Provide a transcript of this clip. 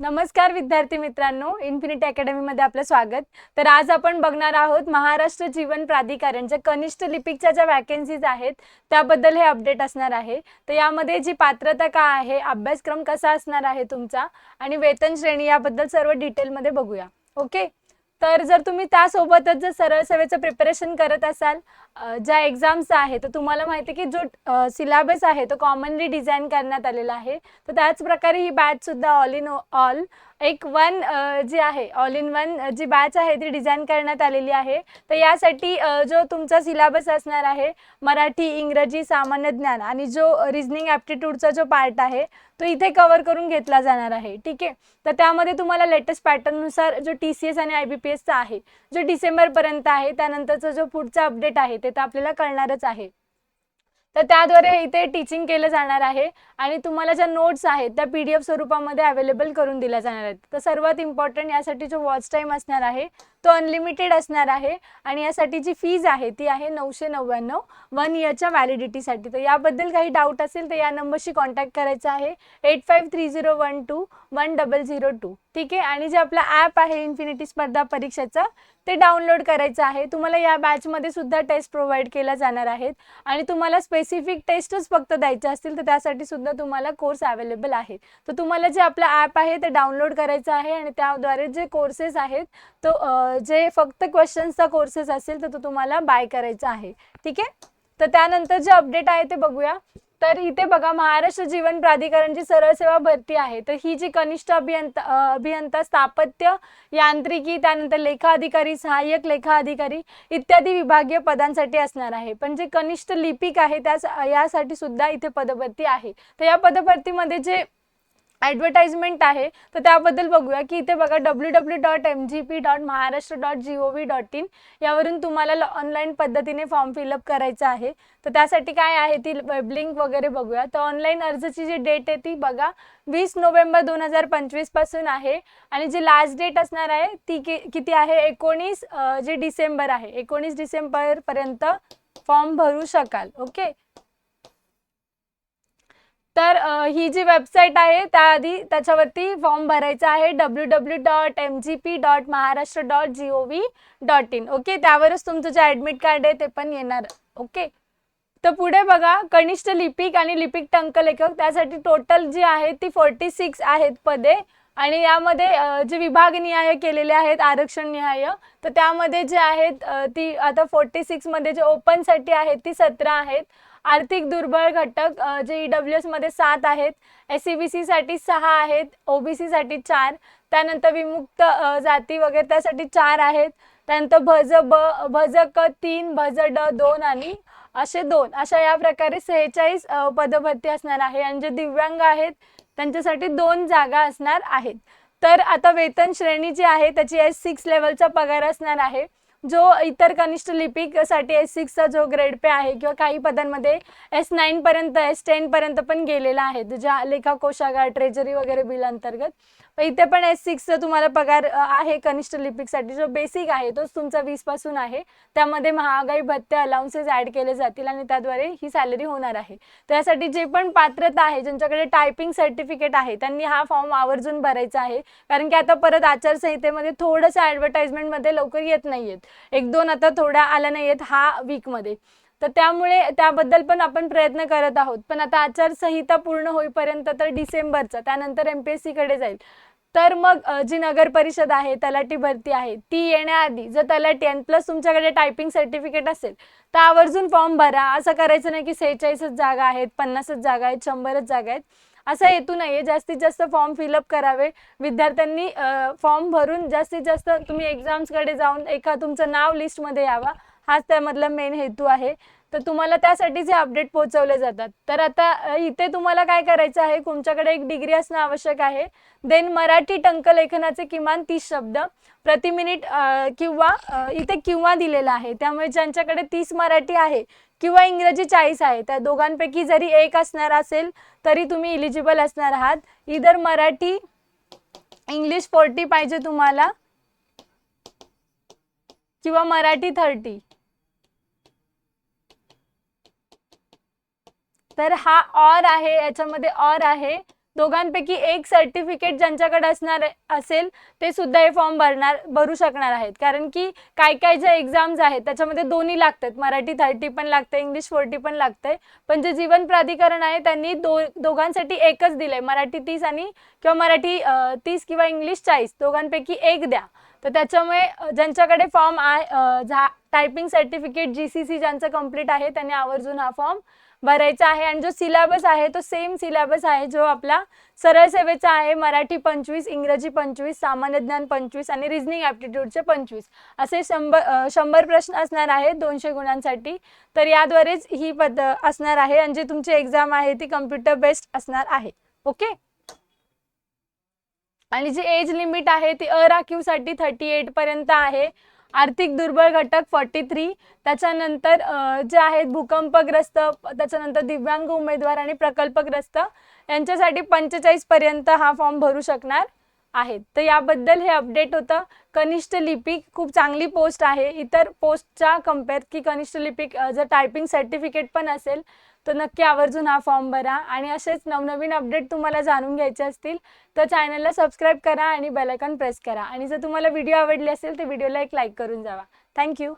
नमस्कार विद्यार्थी मित्रांनो इन्फिनिटी अकॅडमीमध्ये आपलं स्वागत. तर आज आपण बघणार आहोत महाराष्ट्र जीवन प्राधिकरण ज्या कनिष्ठ लिपिकच्या ज्या वॅकन्सीज आहेत त्याबद्दल हे अपडेट असणार आहे. तर यामध्ये जी पात्रता का आहे अभ्यासक्रम कसा असणार आहे तुमचा आणि वेतन श्रेणी याबद्दल सर्व डिटेलमध्ये बघूया. ओके तर जर तुम्ही त्यासोबतच जर सरळ सेवेचं प्रिपरेशन करत असाल ज्या एक्झाम्स आहे तर तुम्हाला माहिती आहे की जो सिलेबस आहे तो कॉमनली डिझाईन करण्यात आलेला आहे. तर त्याच प्रकारे ही बॅच सुद्धा ऑल इन ऑल एक वन जी आहे all in one G batch आहे ती डिझाईन करण्यात आलेली आहे. तर यासाठी जो तुमचा सिलेबस असणार आहे मराठी इंग्रजी सामान्य ज्ञान आणि जो रिझनिंग ॲप्टिट्यूडचा जो पार्ट आहे तो इथे कवर करून घेतला जाणार आहे. ठीक आहे? तर त्यामध्ये तुम्हाला लेटेस्ट पॅटर्ननुसार जो टी सी एस आणि आय बी पी एसचा आहे जो डिसेंबरपर्यंत आहे त्यानंतरचा जो पुढचा अपडेट आहे ते तर आपल्याला कळणारच आहे. तर त्याद्वारे इथे टीचिंग केलं जाणार आहे आणि तुम्हाला ज्या नोट्स आहेत त्या पी डी एफ स्वरूपामध्ये अवेलेबल करून दिल्या जाणार आहेत. तर सर्वात इम्पॉर्टंट यासाठी जो वॉच टाईम असणार आहे तो अनलिमिटेड असणार आहे. आणि यासाठी जी फीज आहे ती आहे नऊशे नव्याण्णव. वन इयरच्या व्हॅलिडिटीसाठी तर याबद्दल काही डाऊट असेल तर या नंबरशी कॉन्टॅक्ट करायचा आहे. Eight five three zero one two one double zero two ठीक आहे? आणि जे आपला ॲप आहे इन्फिनिटी स्पर्धा परीक्षेचं ते डाउनलोड करायचं आहे. तुम्हाला या बॅचमध्ये सुद्धा टेस्ट प्रोव्हाइड केल्या जाणार आहेत. आणि तुम्हाला स्पेसिफिक टेस्टच फक्त द्यायचे असतील तर त्यासाठी सुद्धा तुम्हाला कोर्स अवेलेबल आहे तर तुम्हाला जे आपलं ॲप आहे ते डाउनलोड करायचं आहे. आणि त्याद्वारे जे कोर्सेस आहेत तो जे फक्त क्वेश्चन्सचा कोर्सेस असेल तर तो तुम्हाला बाय करायचा आहे. ठीक आहे? तर त्यानंतर जे अपडेट आहे ते बघूया. तर इथे बघा महाराष्ट्र जीवन प्राधिकरणची सरळ सेवा भरती आहे. तर ही जी कनिष्ठ अभियंता अभियंता स्थापत्य यांत्रिकी त्यानंतर लेखा अधिकारी सहाय्यक लेखा अधिकारी इत्यादी विभागीय पदांसाठी असणार आहे. पण जे कनिष्ठ लिपिक आहे त्यास यासाठी सुद्धा इथे पदभरती आहे. तर या पदभरतीमध्ये जे ॲडव्हर्टाइजमेंट आहे तर त्याबद्दल बघूया की इथे बघा W W dot M G P dot Maharashtra dot G O V dot in यावरून तुम्हाला ऑनलाईन पद्धतीने फॉर्म फिलअप करायचा आहे. तर त्यासाठी काय आहे ती वेबलिंक वगैरे बघूया. तर ऑनलाईन अर्जची जी डेट आहे ती बघा वीस नोव्हेंबर दोन हजार पंचवीसपासून आहे. आणि जी लास्ट डेट असणार आहे ती कि किती आहे? एकोणीस जे डिसेंबर आहे. एकोणीस डिसेंबरपर्यंत फॉर्म भरू शकाल. ओके तर ही जी वेबसाईट आहे त्याआधी त्याच्यावरती फॉर्म भरायचा आहे W W dot M G P dot Maharashtra dot G O V dot in okay? त्यावरच तुमचं जे ॲडमिट कार्ड आहे ते पण येणार. ओके? तर पुढे बघा कनिष्ठ लिपिक आणि लिपिक टंकलेखक त्यासाठी टोटल जी आहे ती फोर्टी सिक्स आहेत पदे. आणि यामध्ये जे विभागनिहाय केलेले आहेत आरक्षण निहाय तर त्यामध्ये जे आहेत ती आता फोर्टी सिक्समध्ये जे ओपनसाठी आहेत ती सतरा आहेत. आर्थिक दुर्बळ घटक जे ई डब्ल्यू एसमध्ये सात आहेत. एस सी बी सीसाठी सहा आहेत. ओ बी सीसाठी चार. त्यानंतर विमुक्त जाती वगैरे त्यासाठी चार आहेत. त्यानंतर भज ब भज क तीन भज ड दोन आणि असे दोन. अशा या प्रकारे सेहेचाळीस पदभरती असणार आहे. आणि जे दिव्यांग आहेत त्यांच्यासाठी दोन जागा असणार आहेत. तर आता वेतन श्रेणी जी आहे त्याची एस सिक्स लेवलचा पगार असणार आहे. जो इतर कनिष्ठ लिपिकसाठी एस सिक्सचा जो ग्रेड पे आहे किंवा काही पदांमध्ये एस नाईनपर्यंत एस टेनपर्यंत पण गेलेला आहे. ज्या लेखा कोशागार ट्रेजरी वगैरे बिल अंतर्गत इथे पण एस सिक्सचा तुम्हाला पगार आहे कनिष्ठ लिपिकसाठी. जो बेसिक आहे तोच तुमचा वीसपासून आहे. त्यामध्ये महागाई भत्ते अलाउन्सेस ॲड केले जातील आणि त्याद्वारे ही सॅलरी होणार आहे. त्यासाठी जे पण पात्रता आहे ज्यांच्याकडे टायपिंग सर्टिफिकेट आहे त्यांनी हा फॉर्म आवर्जून भरायचा आहे. कारण की आता परत आचारसंहितेमध्ये थोडंसं ॲडव्हर्टाइजमेंटमध्ये लवकर येत नाही आहेत एक दोन आता थोड्या आल्या नाही आहेत हा वीकमध्ये तर त्यामुळे त्याबद्दल पण आपण प्रयत्न करत आहोत. पण आता आचारसंहिता पूर्ण होईपर्यंत तर डिसेंबरचा त्यानंतर एम पी एस सीकडे जाईल. तर मग जी नगर परिषद आहे तलाठी भरती आहे ती येण्याआधी जर तलाठी आणि प्लस तुमच्याकडे टायपिंग सर्टिफिकेट असेल तर आवर्जून फॉर्म भरा. असं करायचं नाही की सेहेचाळीसच जागा आहेत पन्नासच जागा आहेत शंभरच जागा आहेत. असा हेतू नाही आहे जास्तीत जास्त फॉर्म फिलअप करावे. विद्यार्थ्यांनी फॉर्म भरून जास्तीत जास्त तुम्ही एक्झाम्सकडे जाऊन एका तुमचं नाव लिस्टमध्ये यावा. हाच त्यामधला मेन हेतू आहे. तर तुम्हाला त्यासाठीच हे अपडेट पोहोचवले जातात. तर आता इथे तुम्हाला काय करायचं आहे? तुमच्याकडे एक डिग्री असणं आवश्यक आहे. देन मराठी टंकलेखनाचे किमान तीस शब्द प्रति मिनिट किंवा इथे किंवा दिलेला आहे. त्यामुळे ज्यांच्याकडे तीस मराठी आहे किंवा इंग्रजी चाळीस आहे त्या दोघांपैकी जरी एक असणार असेल तरी तुम्ही इलिजिबल असणार आहात. इधर मराठी इंग्लिश फोर्टी पाहिजे तुम्हाला किंवा मराठी थर्टी तर हा ऑर आहे याच्यामध्ये ऑर आहे. दोघांपैकी एक सर्टिफिकेट ज्यांच्याकडे असणार असेल ते सुद्धा हे फॉर्म भरणार भरू शकणार आहेत. कारण की काय काय ज्या एक्झाम्स आहेत त्याच्यामध्ये दोन्ही लागतात. मराठी थर्टी पण लागतं इंग्लिश फोर्टी पण लागते पण जे जीवन प्राधिकरण आहे त्यांनी दो दोघांसाठी एकच दिलं आहे मराठी तीस आणि किंवा मराठी तीस किंवा इंग्लिश चाळीस. दोघांपैकी एक द्या. तर त्याच्यामुळे ज्यांच्याकडे फॉर्म आहे typing certificate G C C ज्यांचं कंप्लीट आहे त्यांनी आवर्जून हा फॉर्म भरायचा आहे. आणि जो सिलेबस आहे तो सेम सिलेबस आहे जो आपला सरळ सेवेचा आहे मराठी पंचवीस इंग्रजी पंचवीस सामान्य ज्ञान पंचवीस आणि रिजनिंग ॲप्टिट्यूडचे पंचवीस. असे शंभर शंभर प्रश्न असणार आहेत दोनशे गुणांसाठी. तर याद्वारेच ही पद असणार आहे आणि जी तुमची एक्झाम आहे ती कम्प्युटर बेस्ड असणार आहे. ओके आणि जी एज लिमिट आहे ती अराखीवसाठी थर्टी एट पर्यंत आहे. आर्थिक दुर्बळ घटक फॉर्टी थ्री त्याच्यानंतर जे आहेत भूकंपग्रस्त त्याच्यानंतर दिव्यांग उमेदवार आणि प्रकल्पग्रस्त यांच्यासाठी पंचेचाळीस पर्यंत हा फॉर्म भरू शकणार आहेत. तर याबद्दल हे अपडेट होतं. कनिष्ठ लिपिक खूप चांगली पोस्ट आहे. इतर पोस्टच्या कंपेअर की कनिष्ठ लिपिक जर टायपिंग सर्टिफिकेट पण असेल तर नक्की आवर्जून हा फॉर्म भरा आणि असेच नवनवीन अपडेट तुम्हाला जाणून घ्यायचे असतील तर चॅनलला सबस्क्राईब करा आणि बेलायकॉन प्रेस करा. आणि जर तुम्हाला व्हिडिओ आवडली असेल तर व्हिडिओला एक लाईक करून जावा. थँक्यू